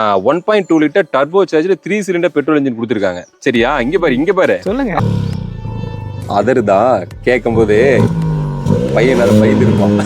One point two litre turbo சார்ஜில் three cylinder petrol engine கொடுத்துருக்காங்க. சரியா? இங்க பாரு இங்க பாரு. சொல்லுங்க. அதர்தான் கேட்கும்போது பையன் அதை பயந்துருப்பான்.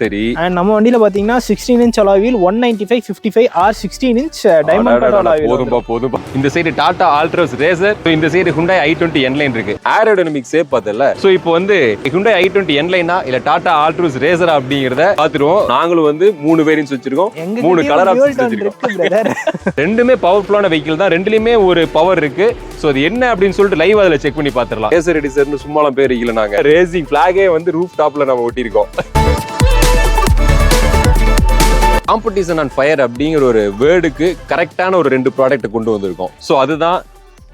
சரி. அண்ட் நம்ம வண்டியில பாத்தீங்கன்னா sixteen inch அலாவில் one ninety five fifty five R sixteen inch diamond போதும்பா போதும்பா. இந்த சைடு டாடா ஆல்ட்ரோஸ் ரேசர் இந்த side Hyundai I twenty N Line இருக்கு. ஏரோடைனமிக் சேப் பார்த்தல சோ இப்போ வந்து ஹுண்டாய் ஐ டுவெண்ட்டி என்லைனா இல்ல டாடா ஆல்ட்ரோஸ் ரேசரா அப்படிங்கறத பாத்துருவோம் நாங்களும் வந்து மூணு வேரியன்ஸ் வச்சிருக்கோம். மூணு கலர் ஆப்ஷன்ஸ் வச்சிருக்கோம். ரெண்டுமே பவர்ஃபுல்லான வெஹிக்கிள் தான். ரெண்டுலயுமே ஒரு பவர் இருக்கு. சோ அது என்ன அப்படின்னு சொல்லிட்டு லைவ் அதுல செக் பண்ணி பாத்துரலாம் ரேசர் எடிசர்னு சும்மாலாம் பேர் இல்லை நாங்க ரேசிங் பிளாகே வந்து ரூஃப் டாப்ல நம்ம ஒட்டியிருக்கோம். காம்படிஷன் அண்ட் ஃபயர் அப்படிங்கிற ஒரு வேர்டுக்கு கரெக்டான ஒரு ரெண்டு ப்ராடக்ட்டை கொண்டு வந்திருக்கோம். ஸோ அதுதான்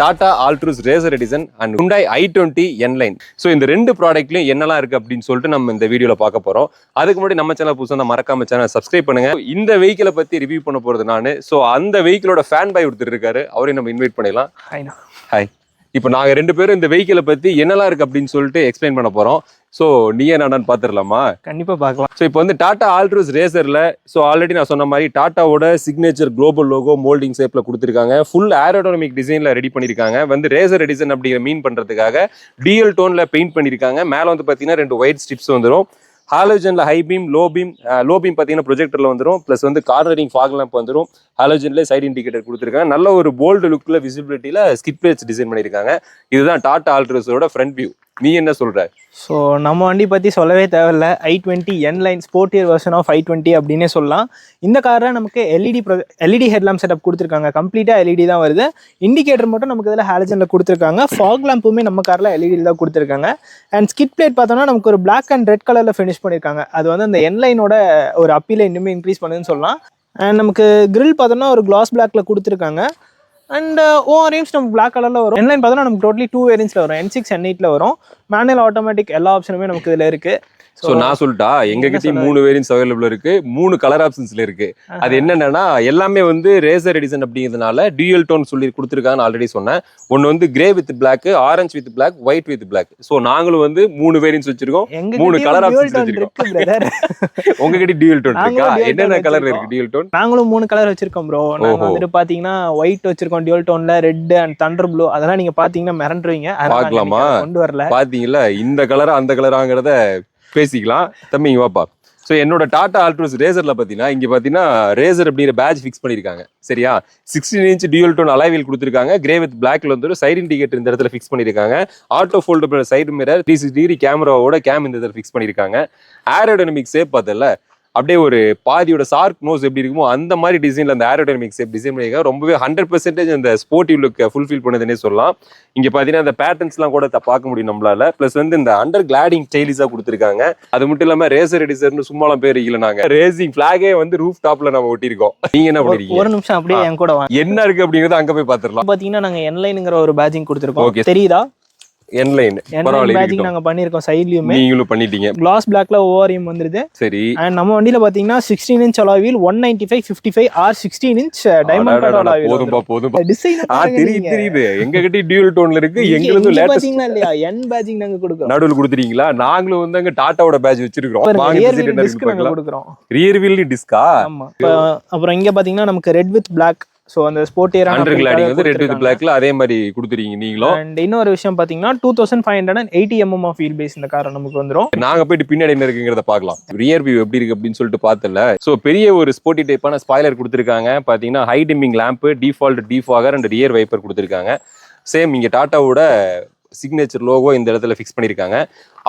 Tata Altroz racer edition and Hyundai i twenty N line so இந்த ரெண்டு ப்ராடக்ட்லையும் என்னெல்லாம் இருக்கு அப்படின்னு சொல்லிட்டு நம்ம இந்த வீடியோல பார்க்க போறோம். அதுக்கு முன்னாடி நம்ம சேனல் புதுசாக இருந்தா மறக்காம சேனல் சப்ஸ்கிரைப் பண்ணுங்க. இந்த வெஹிக்கிளை பத்தி ரிவ்யூ பண்ண போறது நான். ஸோ அந்த வெஹிக்கிளோட ஃபேன் பை ஒருத்தர் இருக்காரு. அவரையும் நம்ம இன்வைட் பண்ணிடலாம். ஹைனா ஹாய் இப்போ நாங்கள் ரெண்டு பேரும் இந்த வெஹிக்கிளை பத்தி என்னெல்லாம் இருக்கு அப்படின்னு சொல்லிட்டு எக்ஸ்பிளைன் பண்ண போறோம். ஸோ நீயே நானான்னு பார்த்துடலாமா? கண்டிப்பா பார்க்கலாம். ஸோ இப்போ வந்து டாடா ஆல்ட்ரூஸ் ரேசரில் ஸோ ஆல்ரெடி நான் சொன்ன மாதிரி டாட்டாவோட சிக்னேச்சர் குளோபல் லோகோ மோல்டிங் ஷேப்பில் கொடுத்துருக்காங்க. ஃபுல் ஏரோடானமிக் டிசைனில் ரெடி பண்ணியிருக்காங்க வந்து ரேசர் எடிசன் அப்படிங்கிற மீன் பண்ணுறதுக்காக டிஎல் டோனில் பெயிண்ட் பண்ணியிருக்காங்க மேலே வந்து பார்த்தீங்கன்னா ரெண்டு ஒயிட் ஸ்டிப்ஸ் வந்துடும் ஹாலோஜனில் high beam low beam low beam பார்த்தீங்கன்னா ப்ரொஜெக்டரில் வந்துடும் ப்ளஸ் வந்து கார்னரிங் ஃபாக் லேம்ப் வந்துடும் ஹாலோஜனில் சைடு இண்டிகேட்டர் கொடுத்துருக்காங்க. நல்ல ஒரு போல்டு லுக்கில் விசிபிலிட்டியில் ஸ்கிட் பேட்ச் டிசைன் பண்ணியிருக்காங்க. இதுதான் டாடா ஆல்ட்ரஸோட ஃப்ரண்ட் வியூ நீ என்ன சொல்ற? ஸோ நம்ம வண்டி பற்றி சொல்லவே தேவையில்ல. I twenty N line sport year version of i twenty அப்படின்னே சொல்லலாம். இந்த காரில் நமக்கு E LED LED headlamp setup கொடுத்துருக்காங்க. கம்ப்ளீட்டாக எல்இடி தான் வருது. இண்டிகேட்டர் மட்டும் நமக்கு இதில் ஹாலஜனில் கொடுத்துருக்காங்க. ஃபாக் லேம்புமே நம்ம காரில் எல்இடி தான் கொடுத்துருக்காங்க. அண்ட் ஸ்கிட் பிளேட் பார்த்தோம்னா நமக்கு ஒரு பிளாக் அண்ட் ரெட் கலரில் ஃபினிஷ் பண்ணியிருக்காங்க அது வந்து அந்த என் லைனோட ஒரு அப்பீல இன்னுமே இன்க்ரீஸ் பண்ணுதுன்னு சொல்லலாம். அண்ட் நமக்கு கிரில் பார்த்தோம்னா ஒரு கிளாஸ் பிளாக்ல கொடுத்துருக்காங்க. அண்ட் ஓஆர்எம்ஸ் நம்ம பிளாக் கலரில் வரும். என்லைன் பார்த்தோம்னா நமக்கு டோட்டலி டூ வேரியன்ஸில் வரும். என் சிக்ஸ் என் எயிட்டில் வரும். மேனுவல் ஆட்டோமேட்டிக் எல்லா ஆப்ஷனுமே நமக்கு இதில் இருக்குது சோ நான் சொல்லிட்டா எங்க கிட்டயும்? மூணு வேரியன்ஸ் அவைலபிள் இருக்கு. மூணு கலர் ஆப்ஷன்ஸ்ல இருக்கு. அது என்னன்னா எல்லாமே வந்து ரேசர் எடிசன் அப்படிங்கிறதுனால டியூயல் டோன் சொல்லி கொடுத்துருக்காங்கன்னு ஆல்ரெடி சொன்னேன். ஒன்னு வந்து grey with black orange with black white with black so நாங்களும் வந்து மூணு வேரியன்ஸ் வச்சிருக்கோம். மூணு options tone வச்சிருக்கோம். உங்ககிட்ட டியூயல் டோன் இருக்கா? என்னென்ன கலர். இருக்கு டியூயல் டோன் நாங்களும் மூணு கலர் வச்சிருக்கோம் ப்ரோ நாங்க. வந்துட்டு பாத்தீங்கன்னா ஒயிட் வச்சிருக்கோம் டியூல் டோன்ல ரெட் அண்ட் தண்டர் ப்ளூ அதெல்லாம் நீங்க பாத்தீங்கன்னா மிரண்டுருவீங்க. அதை கொண்டு வரல. பாத்தீங்களா? இந்த கலரா அந்த கலராங்கிறத பேசிக்கலாம். தம்பி இங்கே வாப்பா. ஸோ என்னோட டாடா ஆல்ட்ரோஸ் ரேசரில் பார்த்தீங்கன்னா இங்கே பார்த்தீங்கன்னா ரேசர் அப்படிங்கிற பேட்ச் ஃபிக்ஸ் பண்ணியிருக்காங்க சரியா? சிக்ஸ்டீன் இன்ச் டியூல் டோன் அலைவில் கொடுத்துருக்காங்க. கிரே வித் பிளாக்ல வந்து சைட் இண்டிகேட்டர் இந்த இடத்துல ஃபிக்ஸ் பண்ணியிருக்காங்க auto foldable side mirror three six degree கேமராவோட கேம் இந்த இடத்துல ஃபிக்ஸ் பண்ணியிருக்காங்க ஏரோடைனமிக் சேப் பார்த்தல அப்படியே ஒரு பாதியோட சார்க் நோஸ் எப்படி இருக்குமோ அந்த மாதிரி டிசைன்ல அந்த ஏரோடைனமிக் டிசைன் பண்ணிருக்காங்க ரொம்பவே ஹண்ட்ரட் பர்சன்டேஜ் அந்த ஸ்போர்ட்டிவ் லுக் ஃபுல்ஃபில் பண்ணுதுன்னே சொல்லலாம். இங்க பாத்தீங்கன்னா அந்த பேட்டர்ன்ஸ்லாம் கூட பார்க்க முடியும் நம்மளால. ப்ளஸ் வந்து இந்த அண்டர் கிளாடிங் ஸ்டைலிஸா கொடுத்துருக்காங்க. அது மட்டும் இல்லாம ரேசர் எடிசர்னு சும்மாலாம் பேர் இல்லை நாங்க. ரேசிங் பிளாகே வந்து ரூஃப் டாப்ல நம்ம ஒட்டியிருக்கோம். நீங்க என்ன பண்ணிருக்கீங்க? ஒரு நிமிஷம் அப்படியே என் கூட என்ன இருக்கு அப்படிங்கறத அங்க போய் பாத்துரலாம். பாத்தீங்கன்னா நாங்க என்லைனுங்கிற ஒரு பேஜிங் கொடுத்துருக்கோம். தெரியுதா? பரவாயில்ல பேஜிங் இருக்கட்டும். நாங்க பண்ணிருக்கோம் சைட்லயுமே. நீங்களும் பண்ணிட்டீங்க. கிளாஸ் பிளாக்ல ஓஆர்எம் வந்துருது. சரி. அண்ட் நம்ம வண்டியில பாத்தீங்கன்னா sixteen inch அலாவில் one ninety five fifty five R sixteen inch diamond அலாவில் போதும்பா போதும்பா டிசைன் ஆ தெரியுது தெரியுது எங்க கிட்ட டியூல் டோன்ல இருக்கு எங்களுக்கும் லேட்டஸ்ட் பாத்தீங்களா இல்லையா என் பேஜிங் நாங்க கொடுக்குறோம் நடுவில் கொடுத்துறீங்களா நாங்களும் வந்து அங்க டாட்டாவோட பேட்ச் வச்சிருக்கோம் வாங்க கொடுக்குறோம் ரியர் வீல் டிஸ்கா ஆமா அப்புறம் இங்க பாத்தீங்கன்னா நமக்கு ரெட் வித் பிளாக் சோ அந்த ஸ்போர்ட்டியரான அண்டர் கிளாடிங் வந்து ரெட் வித் பிளாக்ல அதே மாதிரி கொடுத்துறீங்க நீங்களும் அண்ட் இன்னொரு விஷயம் பாத்தீங்கன்னா two thousand five hundred and eighty MM of wheel base இந்த கார் நமக்கு வந்துரும். நாங்க போயிட்டு பின்னாடி என்ன இருக்குங்கிறத பார்க்கலாம். ரியர் வியூ எப்படி இருக்கு அப்படின்னு சொல்லிட்டு பார்த்தல. சோ பெரிய ஒரு ஸ்போர்ட்டி டைப்பான ஸ்பாய்லர் கொடுத்துருக்காங்க. பாத்தீங்கன்னா high dimming lamp default defogger and rear wiper கொடுத்துருக்காங்க. சேம் இங்க டாட்டாவோட சிக்னேச்சர் லோகோ இந்த இடத்துல ஃபிக்ஸ் பண்ணிருக்காங்க.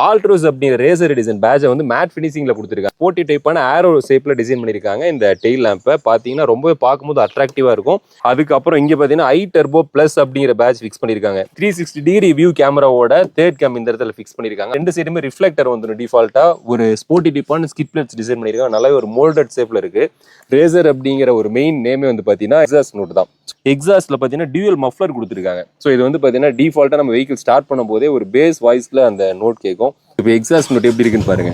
ஆல்ட்ரோஸ் அப்படிங்கிற ரேசர் டிசைன் பேட்சை வந்து மேட் ஃபினிஷிங்கில் கொடுத்துருக்காங்க. போட்டி டைப்பான ஆரோ ஷேப்பில் டிசைன் பண்ணிருக்காங்க இந்த டெயில் லேம்பை பார்த்தீங்கன்னா ரொம்பவே பார்க்கும்போது அட்ராக்டிவாக இருக்கும். அதுக்கப்புறம் இங்கே பார்த்தீங்கன்னா ஐ டர்போ ப்ளஸ் அப்படிங்கிற பேட்ச் ஃபிக்ஸ் பண்ணியிருக்காங்க. த்ரீ சிக்ஸ்டி டிகிரி வியூ கேமராவோட தேர்ட் கேம் இந்த இடத்துல ஃபிக்ஸ் பண்ணியிருக்காங்க. ரெண்டு சைடுமே ரிஃப்ளெக்டர் வந்துடும் டிஃபால்ட்டாக ஒரு ஸ்போர்ட்டி டிப்பான ஸ்கிட் பிளேட்ஸ் டிசைன் பண்ணியிருக்காங்க. நல்லாவே ஒரு மோல்டட் ஷேப்பில் இருக்கு. ரேசர் அப்படிங்கிற ஒரு மெயின் நேமே வந்து பார்த்தீங்கன்னா எக்ஸாஸ்ட் நோட் தான். எக்ஸாஸ்ட்டில் பார்த்தீங்கன்னா டியூவல் மஃப்ளர் கொடுத்துருக்காங்க. ஸோ இது வந்து பார்த்தீங்கன்னா டிஃபால்ட்டாக நம்ம வெஹிக்கிள் ஸ்டார்ட் பண்ணும்போதே ஒரு பேஸ் வாய்ஸில் அந்த நோட் கேட்கும். இப்போ எக்ஸாஸ்ட் நோட் எப்படி இருக்குன்னு பாருங்க.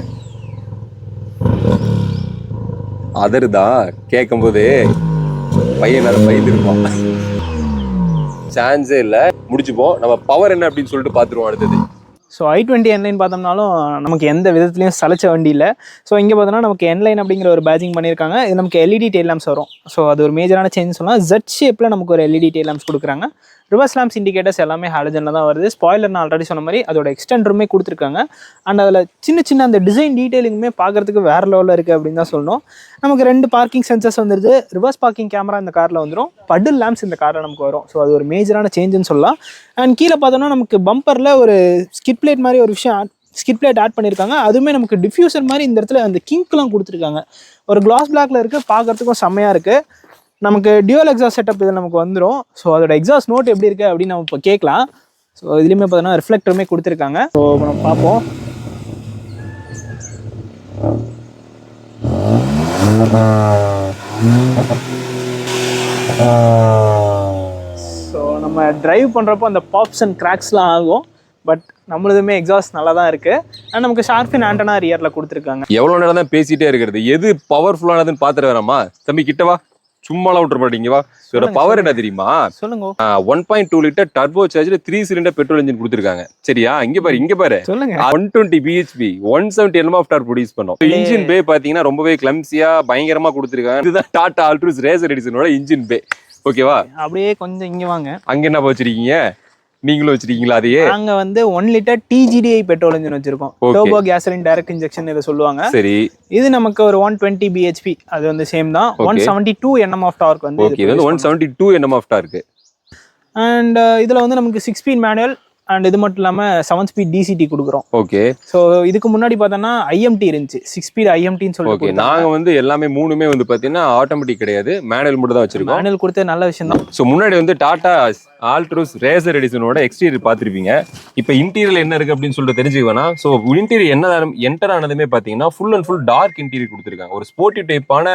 அதர்தான் கேட்கும்போது பையன் அதை பயந்துருப்பான் சான்ஸே இல்லை. முடிச்சுப்போம். நம்ம பவர் என்ன அப்படின்னு சொல்லிட்டு பார்த்துருவோம் அடுத்தது. So i twenty N line பார்த்தோம்னாலும் நமக்கு எந்த விதத்துலையும் சளைச்ச வண்டி இல்லை ஸோ இங்கே பார்த்தோன்னா நமக்கு என்லைன் அப்படிங்கிற ஒரு பேஜிங் பண்ணியிருக்காங்க. இது நமக்கு எல்இடி டெயில் லேம்ப்ஸ் வரும். ஸோ அது ஒரு மேஜரான சேஞ்ச் சொல்லலாம் ஜெட் ஷேப்பில் நமக்கு ஒரு எல்இடி டெயில் லேம்ப்ஸ் கொடுக்குறாங்க. ரிவர்ஸ் லேம்ப்ஸ் இண்டிகேட்டர்ஸ் எல்லாமே ஹாலஜனில் தான் வருது. ஸ்பாய்லர் நான் ஆல்ரெடி சொன்ன மாதிரி அதோட எக்ஸ்டெண்டருமே கொடுத்துருக்காங்க. அண்ட் அதில் சின்ன சின்ன அந்த டிசைன் டீட்டெயிலிங்குமே பார்க்குறதுக்கு வேறு லெவலில் இருக்குது அப்படின்னு தான் சொல்லணும். நமக்கு ரெண்டு பார்க்கிங் சென்சர்ஸ் வந்துருது. ரிவர்ஸ் பார்க்கிங் கேமரா இந்த காரில் வந்துடும் படில் லேம்ப்ஸ் இந்த காரில் நமக்கு வரும். ஸோ அது ஒரு மேஜரான சேஞ்சுன்னு சொல்லலாம். அண்ட் கீழே பார்த்தோன்னா நமக்கு பம்பரில் ஒரு ஸ்கிட் பிளேட் மாதிரி ஒரு விஷயம் ஸ்கிட் பிளேட் ஆட் பண்ணியிருக்காங்க. அதுவுமே நமக்கு டிஃப்யூசர் மாதிரி இந்த இடத்துல அந்த கிங்க்லாம் கொடுத்துருக்காங்க. ஒரு கிளாஸ் பிளாக்ல இருக்குது பார்க்கறதுக்கும் செம்மையாக இருக்குது நமக்கு டியூல் எக்ஸாஸ்ட் செட்டப் இதில் நமக்கு வந்துடும் ஸோ அதோட எக்ஸாஸ்ட் நோட் எப்படி இருக்குது அப்படின்னு நம்ம இப்போ கேட்கலாம். ஸோ இதுலேயுமே பார்த்தோன்னா ரிஃப்ளெக்டருமே கொடுத்துருக்காங்க. ஸோ நம்ம பார்ப்போம். ஸோ நம்ம ட்ரைவ் பண்ணுறப்போ அந்த பாப்ஸ் அண்ட் கிராக்ஸ்லாம் ஆகும். பட் நம்மளதுமே எக்ஸாஸ்ட் நல்லா தான் இருக்குது அண்ட் நமக்கு ஷார்பின் ஆண்டனா ரியரில் கொடுத்துருக்காங்க. எவ்வளவு நேரம் தான் பேசிட்டே இருக்கிறது? எது பவர்ஃபுல்லானதுன்னு பாத்துட்டு வராமா? தம்பி கிட்ட வா. சும்மாலாம் விட்டுற மாட்டீங்க வா. இதோட பவர் என்ன தெரியுமா? சொல்லுங்க. One point two litre turbo சார்ஜ்ல three cylinder petrol engine கொடுத்துருக்காங்க. சரியா? இங்க பாரு இங்க பாரு. சொல்லுங்க. One twenty BHP one seventy LM of torque produce பண்ணும். இன்ஜின் பே பாத்தீங்கன்னா ரொம்பவே கிளம்சியா பயங்கரமா கொடுத்துருக்காங்க. இதுதான் டாடா ஆல்ட்ரூஸ் ரேசர் எடிசனோட இன்ஜின் பே ஓகேவா அப்படியே கொஞ்சம் இங்கே வாங்க. அங்க என்ன வச்சிருக்கீங்க? நீங்களும் வச்சிருக்கீங்களா அதையே? நாங்க வந்து one litre TGDI petrol engine வச்சிருக்கோம். டோபோ கேசலின் டைரக்ட் இன்ஜெக்ஷன் இதை சொல்லுவாங்க. சரி. இது நமக்கு ஒரு ஒன் டுவெண்ட்டி பிஹெச்பி அது வந்து சேம் தான். One seventy two NM of torque வந்து ஓகே இது one seventy two NM of torque and இதுல வந்து நமக்கு சிக்ஸ் ஸ்பீட் மேனுவல் அண்ட் இது மட்டும் இல்லாம செவன் ஸ்பீட் டிசிடி கொடுக்குறோம். ஓகே ஸோ இதுக்கு முன்னாடி பார்த்தோன்னா ஐஎம்டி இருந்துச்சு. சிக்ஸ் ஸ்பீட் ஐஎம்டின்னு ஓகே சொல்லிட்டு நாங்க வந்து எல்லாமே மூணுமே வந்து பாத்தீங்கன்னா ஆட்டோமேட்டிக் கிடையாது. மேனுவல் மட்டும் தான் வச்சிருக்கோம். மேனுவல் கொடுத்த நல்ல விஷயம் தான். ஸோ முன்னாடி வந்து டாடா ஆல்ட்ரோஸ் ரேசர் எடிசனோட எக்ஸ்டீரியர் பார்த்துருப்பீங்க. இப்போ இன்டீரியர் என்ன இருக்கு அப்படின்னு சொல்லிட்டு தெரிஞ்சுக்க ஸோ இன்டீரியர் என்ன என்டர் ஆனதுமே பார்த்தீங்கன்னா full and full dark interior கொடுத்துருக்காங்க. ஒரு ஸ்போர்ட்டி டைப்பான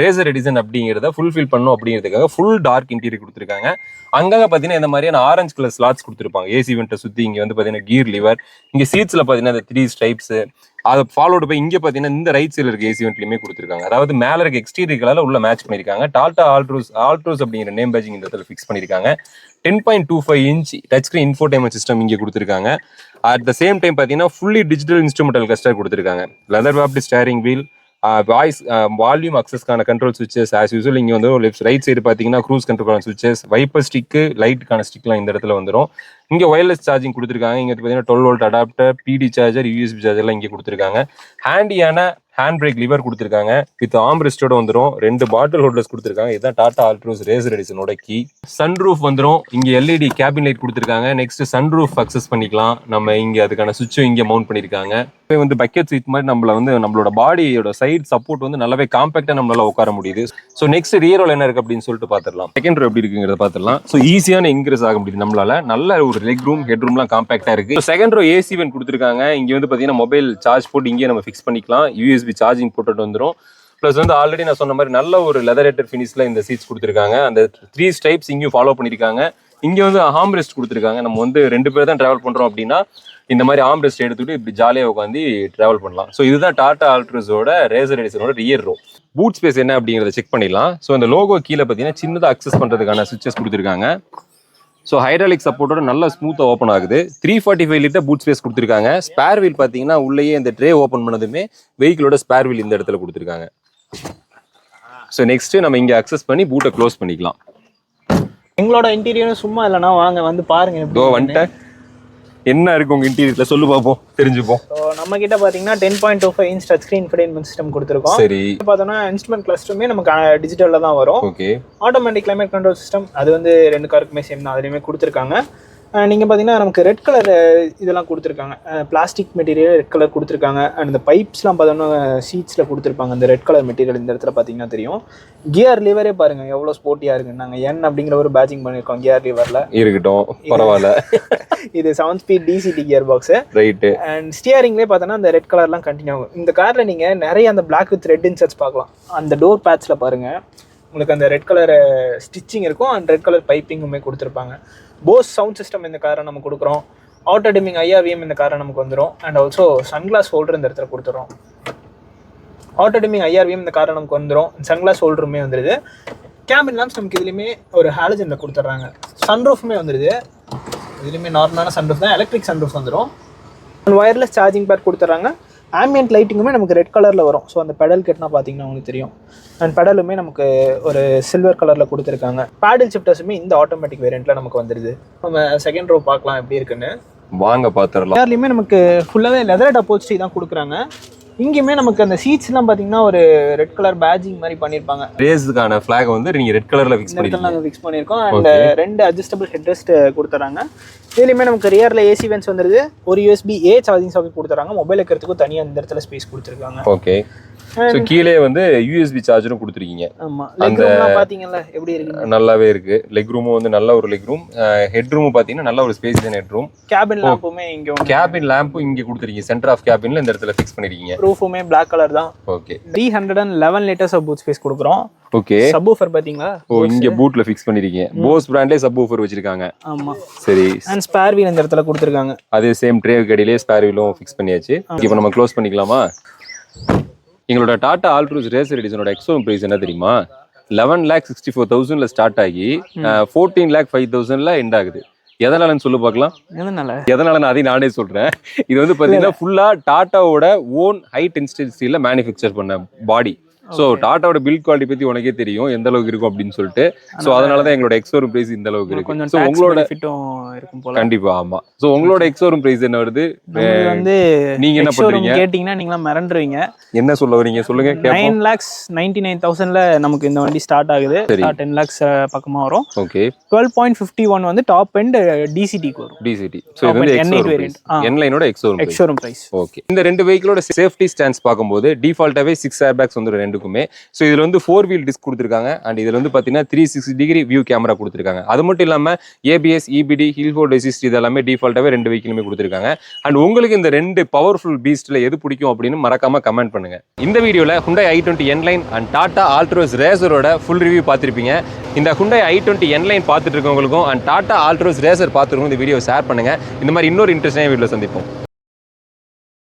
ரேசர் எடிசன் அப்படிங்கிறத ஃபுல்ஃபில் பண்ணும் அப்படிங்கிறதுக்காக ஃபுல் டார்க் இன்டீரியர் கொடுத்துருக்காங்க. அங்கங்க பார்த்தீங்கன்னா இந்த மாதிரியான ஆரஞ்சு கலர் ஸ்லாட்ஸ் கொடுத்துருப்பாங்க. ஏசி வெண்ட்டை சுற்றி இங்கே வந்து பார்த்தீங்கன்னா கீர் லிவர் இங்கே சீட்ஸில் பார்த்தீங்கன்னா இந்த த்ரீ ஸ்டைப்ஸு அதை ஃபாலோடு போய் இங்கே பார்த்தீங்கன்னா இந்த ரைட் சைடில் இருக்க ஏசி வெண்ட்லையுமே கொடுத்துருக்காங்க. அதாவது மேலே இருக்க எக்ஸ்டீரியர் கலரில் உள்ள மேட்ச் பண்ணியிருக்காங்க. டால்டா ஆல்ட்ரோஸ் ஆல்ட்ரோஸ் அப்படிங்கிற நேம் பேஜிங் இந்த இடத்துல ஃபிக்ஸ் பண்ணியிருக்காங்க. Ten point two five inch touch screen infotainment system இங்கே கொடுத்துருக்காங்க. அட் த சேம் டைம் பார்த்தீங்கன்னா ஃபுல்லி டிஜிட்டல் இன்ஸ்ட்ருமெண்டல் கஸ்டர் கொடுத்துருக்காங்க. Leather wrapped steering wheel voice volume அக்சஸ்க்கான control switches as usual இங்கே வந்து லெஃப்ட் ரைட் சைடு பார்த்தீங்கன்னா cruise control switches wiper stick லைட்டுக்கான ஸ்டிக்லாம் இந்த இடத்துல வந்துடும் இங்கே ஒயர்லெஸ் சார்ஜிங் கொடுத்துருக்காங்க. இங்கே பார்த்தீங்கன்னா twelve volt adapter PD charger USB சார்ஜர்லாம் இங்கே கொடுத்துருக்காங்க. ஹேண்டியான ஹேண்ட் பிரேக் லிவர் கொடுத்துருக்காங்க. வித் ஆம் ரெஸ்டோட வந்துடும் ரெண்டு பாட்டில் ஹோல்டர்ஸ் கொடுத்துருக்காங்க. இதுதான் டாடா ஆல்ட்ரோஸ் ரேசர் எடிசனோட கீ சன் ரூஃப் வந்துடும் இங்கே எல்இடி கேபின் லைட் கொடுத்துருக்காங்க. நெக்ஸ்ட் சன் ரூஃப் அக்சஸ் பண்ணிக்கலாம். நம்ம இங்கே அதுக்கான சுவிட்சும் இங்கே மவுண்ட் பண்ணியிருக்காங்க இப்போ வந்து பக்கெட் சீட் மாதிரி நம்மள வந்து நம்மளோட பாடியோட சைடு சப்போர்ட் வந்து நல்லாவே காம்பாக்டாக நம்மளால உட்கார முடியுது. ஸோ நெக்ஸ்ட் ரியரோல் என்ன இருக்கு அப்படின்னு சொல்லிட்டு பார்த்துடலாம் செகண்ட் ரோ எப்படி இருக்குங்கிறத பார்த்துடலாம் ஸோ ஈஸியான இன்க்ரீஸ் ஆக முடியுது நம்மளால. நல்ல ஒரு லெக் ரூம் ஹெட் ரூம்லாம் காம்பாக்டாக இருக்குது செகண்ட் ரோ ஏசி வென் கொடுத்துருக்காங்க. இங்கே வந்து பார்த்தீங்கன்னா மொபைல் சார்ஜ் போட்டு இங்கே நம்ம ஃபிக்ஸ் பண்ணிக்கலாம். யூஎஸ்பி சார்ஜிங் போட்டுட்டு வந்துடும் ப்ளஸ் வந்து ஆல்ரெடி நான் சொன்ன மாதிரி நல்ல ஒரு லெதரேட்டர் ஃபினிஷில் இந்த சீட்ஸ் கொடுத்துருக்காங்க. அந்த த்ரீ ஸ்டைப்ஸ் இங்கேயும் ஃபாலோ பண்ணியிருக்காங்க இங்கே வந்து ஹாம் ரெஸ்ட் கொடுத்துருக்காங்க. நம்ம வந்து ரெண்டு பேர் தான் ட்ராவல் பண்ணுறோம் அப்படின்னா இந்த மாதிரி ஆம் ரெஸ்ட் எடுத்துக்கிட்டு இப்படி ஜாலியாக உட்காந்து ட்ராவல் பண்ணலாம். ஸோ இதுதான் டாடா ஆல்ட்ரஸோட ரேசர் எடிசனோட ரியர் ரோ பூட் ஸ்பேஸ் என்ன அப்படிங்கிறத செக் பண்ணிடலாம். ஸோ அந்த லோகோ கீழே பார்த்தீங்கன்னா சின்னதாக அக்சஸ் பண்ணுறதுக்கான சுவிச்சஸ் கொடுத்துருக்காங்க. ஸோ ஹைட்ராலிக் சப்போர்ட்டோட நல்லா ஸ்மூத்தாக ஓப்பன் ஆகுது. Three forty five litre boot space கொடுத்துருக்காங்க. ஸ்பேர் வீல் பார்த்தீங்கன்னா உள்ளேயே இந்த ட்ரே ஓப்பன் பண்ணதுமே வெஹிக்கிளோட ஸ்பேர் வீல் இந்த இடத்துல கொடுத்துருக்காங்க. ஸோ நெக்ஸ்ட் நம்ம இங்கே அக்சஸ் பண்ணி பூட்டை க்ளோஸ் பண்ணிக்கலாம். எங்களோட இன்டீரியரும் சும்மா இல்லைன்னா வாங்க வந்து பாருங்க. இதோ வந்துட்டேன். என்ன இருக்கு உங்க இன்டீரியர்ல சொல்லு பார்ப்போம் தெரிஞ்சுப்போம். நம்ம கிட்ட பார்த்தீங்கன்னா ten point two five inch touch screen infotainment system கொடுத்துருக்கோம். சரி. பார்த்தோன்னா இன்ஸ்ட்ருமெண்ட் கிளஸ்டருமே நமக்கு டிஜிட்டலில் தான் வரும். Okay automatic climate control system அது வந்து ரெண்டு காருக்குமே சேம் தான். அதுலேயுமே கொடுத்துருக்காங்க. நீங்கள் பார்த்தீங்கன்னா நமக்கு ரெட் கலர் இதெல்லாம் கொடுத்துருக்காங்க. பிளாஸ்டிக் மெட்டீரியல் ரெட் கலர் கொடுத்துருக்காங்க. அண்ட் இந்த பைப்ஸ்லாம் பார்த்தோன்னா சீட்ஸில் கொடுத்துருப்பாங்க. அந்த ரெட் கலர் மெட்டீரியல் இந்த இடத்துல பார்த்தீங்கன்னா தெரியும். கியர் லிவரே பாருங்கள் எவ்வளோ ஸ்போர்ட்டியாக இருக்குது நாங்கள் என் அப்படிங்கிற ஒரு பேட்சிங் பண்ணியிருக்கோம் கியர் லிவரில் இருக்கட்டும் பரவாயில்ல. இது seven speed DCT gear box right and ஸ்டியரிங்லேயே பார்த்தோன்னா அந்த ரெட் கலர்லாம் கண்டினியூ ஆகும். இந்த காரில் நீங்கள் நிறைய அந்த பிளாக் வித் ரெட் இன்சர்ட்ஸ் பார்க்கலாம். அந்த டோர் பேட்ச்சில் பாருங்கள் உங்களுக்கு அந்த ரெட் கலர் ஸ்டிச்சிங் இருக்கும் அண்ட் ரெட் கலர் பைப்பிங்குமே கொடுத்துருப்பாங்க. போஸ் சவுண்ட் சிஸ்டம் இந்த காரை நம்ம கொடுக்குறோம். ஆட்டோ டிமிங் ஐஆர்விஎம் இந்த காரை நமக்கு வந்துடும் அண்ட் ஆல்சோ சன்கிளாஸ் ஹோல்டர் இந்த இடத்துல கொடுத்துறோம். ஆட்டோ டிமிங் ஐஆர்விஎம் இந்த காரை நமக்கு வந்துடும் சன்கிளாஸ் ஹோல்டருமே வந்துடுது கேபின் லேம்ப்ஸ் நமக்கு இதுலேயுமே ஒரு ஹாலஜனில் கொடுத்துட்றாங்க. சன்ரூஃபுமே வந்துடுது இதுலேயுமே நார்மலான சன்ரூஃப் தான். எலக்ட்ரிக் சன்ரூஃப் வந்துடும் ஒயர்லெஸ் சார்ஜிங் பேட் கொடுத்துட்றாங்க. ஆம்பியன்ட் லைட்டிங்குமே நமக்கு ரெட் கலரில் வரும். ஸோ அந்த பெடல் கெட்னா பார்த்தீங்கன்னா உங்களுக்கு தெரியும். அண்ட் பெடலுமே நமக்கு ஒரு சில்வர் கலரில் கொடுத்துருக்காங்க. பேடல் ஷிஃப்டர்ஸுமே இந்த ஆட்டோமேட்டிக் வேரியண்ட்டில் நமக்கு வந்துடுது நம்ம செகண்ட் ரோ பார்க்கலாம் எப்படி இருக்குன்னு. வாங்க பாத்துரலாம் ஏர்லையுமே நமக்கு ஃபுல்லாகவே லெதர் டப்போஸ்டி தான் கொடுக்குறாங்க. இங்கேயுமே நமக்கு அந்த சீட்ஸ்லாம் பார்த்தீங்கன்னா ஒரு ரெட் கலர் பேஜிங் மாதிரி பண்ணியிருப்பாங்க. ரேஸுக்கான ஃபிளாக் வந்து நீங்க ரெட் கலர்ல ஃபிக்ஸ் நாங்கள் ஃபிக்ஸ் பண்ணியிருக்கோம். அண்ட் ரெண்டு அட்ஜஸ்டபிள் ஹெட்ரெஸ்ட் கொடுத்துறாங்க. இதுலையுமே நமக்கு ரியரில் ஏசி வென்ஸ் வந்துருது. ஒரு யூஎஸ்பி ஏ சார்ஜிங் சாக்கெட் கொடுத்துறாங்க. மொபைல் வைக்கிறதுக்கும் தனியாக இந்த இடத்துல ஸ்பேஸ் கொடுத்துருக்காங்க. ஓகே ஸோ கீழே வந்து யூஎஸ்பி சார்ஜரும் கொடுத்துருக்கீங்க. ரூம்லாம் பார்த்தீங்கல்ல எப்படி இருக்கு? நல்லாவே இருக்கு. லெக் ரூமும் வந்து நல்ல ஒரு லெக் ரூம் ஹெட் ரூமும் பார்த்தீங்கன்னா நல்ல ஒரு ஸ்பேஸ் ஹெட் ரூம் கேபின் லேம்புமே இங்கே கேபின் லேம்பும் இங்கே கொடுத்துருக்கீங்க. சென்டர் ஆஃப் கேபின்ல இந்த இடத்துல ஃபிக்ஸ் பண்ணிருக்கீங்க. ரூஃபுமே பிளாக் கலர் தான். Okay three hundred and eleven litres of boot space கொடுக்குறோம். ஓகே சப்வூஃபர் பார்த்தீங்களா? ஓ இங்க பூட்ல ஃபிக்ஸ் பண்ணிருக்கீங்க. போஸ் பிராண்ட்லயே சப் ஊஃபர் வச்சிருக்காங்க. ஆமாம் சரி. அண்ட் ஸ்பேர் வீல் இந்த இடத்துல கொடுத்துருக்காங்க. அதே சேம் ட்ரே கடியிலே ஸ்பேர் வீலும் ஃபிக்ஸ் பண்ணியாச்சு. இப்போ நம்ம க்ளோஸ் பண்ணிக்கலாமா? எங்களோட டாடா ஆல்ட்ரூஸ் ரேசர் எடிஷனோட எக்ஸோம் பிரைஸ் என்ன தெரியுமா? லெவன் லேக் சிக்ஸ்டி ஃபோர் தௌசண்ட்ல ஸ்டார்ட் ஆகி ஃபோர்டீன் லேக் ஃபைவ் தௌசண்ட்ல எண்ட் ஆகுது. எதனாலன்னு சொல்லு பார்க்கலாம். எதனால? எதனால நான் அதையும் நானே சொல்றேன். இது வந்து பாத்தீங்கன்னா ஃபுல்லா டாட்டாவோட ஓன் ஹை டென்சிட்டி ஸ்டீல்ல மேனுஃபேக்சர் பண்ண பாடி சோ டாட்டாவோட பில்ட் குவாலிட்டி பத்தி உனக்கே தெரியும் எந்த அளவுக்கு இருக்கும் அப்படின்னு சொல்லிட்டு. சோ அதனாலதான் எங்களோட எக்ஸோரூம் பிரைஸ் இந்த அளவுக்கு இருக்கு. சோ உங்களோட இருக்கும் போல. கண்டிப்பா ஆமா. சோ உங்களோட எக்ஸோரூம் பிரைஸ் என்ன வருது? நம்மளுக்கு வந்து நீங்க என்ன பண்றீங்க? கேட்டிங்கன்னா நீங்களாம் மிரண்டுருவீங்க. என்ன சொல்ல வரீங்க? சொல்லுங்க நைன் லேக்ஸ் நைன்டி நைன் தௌசண்ட்ல நமக்கு இந்த வண்டி ஸ்டார்ட் ஆகுது. டென் லேக்ஸ் பக்கமா வரும். Okay twelve point fifty one வந்து டாப் அண்ட் டிசிடிக்கு வரும். டிசிடி சோ இது வந்து N8 எக்ஸோரூம் variant. ஆ. Price என்லைனோட ex showroom price ex showroom price okay இந்த ரெண்டு வெஹிக்கிளோட சேஃப்டி ஸ்டாண்ட்ஸ் பார்க்கும்போது டிஃபால்ட்டாவே சிக்ஸ் ஏர் பேக்ஸ் வந்து ரெண்டுக்குமே. ஸோ இதுல வந்து ஃபோர் வீல் டிஸ்க் கொடுத்துருக்காங்க. அண்ட் இதுல வந்து பாத்தீங்கன்னா three sixty degree view camera கொடுத்துருக்காங்க. அது மட்டும் இல்லாம ஏபிஎஸ் இபிடி ஹில் ஃபோர் ரெசிஸ்ட் இது எல்லாமே ரெண்டு வெஹிக்கிளுமே கொடுத்துருக்காங்க. அண்ட் உங்களுக்கு இந்த ரெண்டு பவர்ஃபுல் பீஸ்ட்ல எது பிடிக்கும் அப்படின்னு மறக்காம கமெண்ட் பண்ணுங்க. இந்த வீடியோவில் Hyundai i twenty N Line and Tata Altroz ரேசரோட full review பார்த்திருப்பீங்க. இந்த ஹுண்டை ஐ டுவெண்ட்டி என்லைன் பார்த்துட்டு இருக்கவங்களுக்கும் அண்ட் டாட்டா ஆல்ட்ரோஸ் ரேசர் பார்த்துருக்கோம் இந்த வீடியோ ஷேர் பண்ணுங்க. இந்த மாதிரி இன்னொரு இன்ட்ரெஸ்டிங் வீடியோ சந்திப்போம்.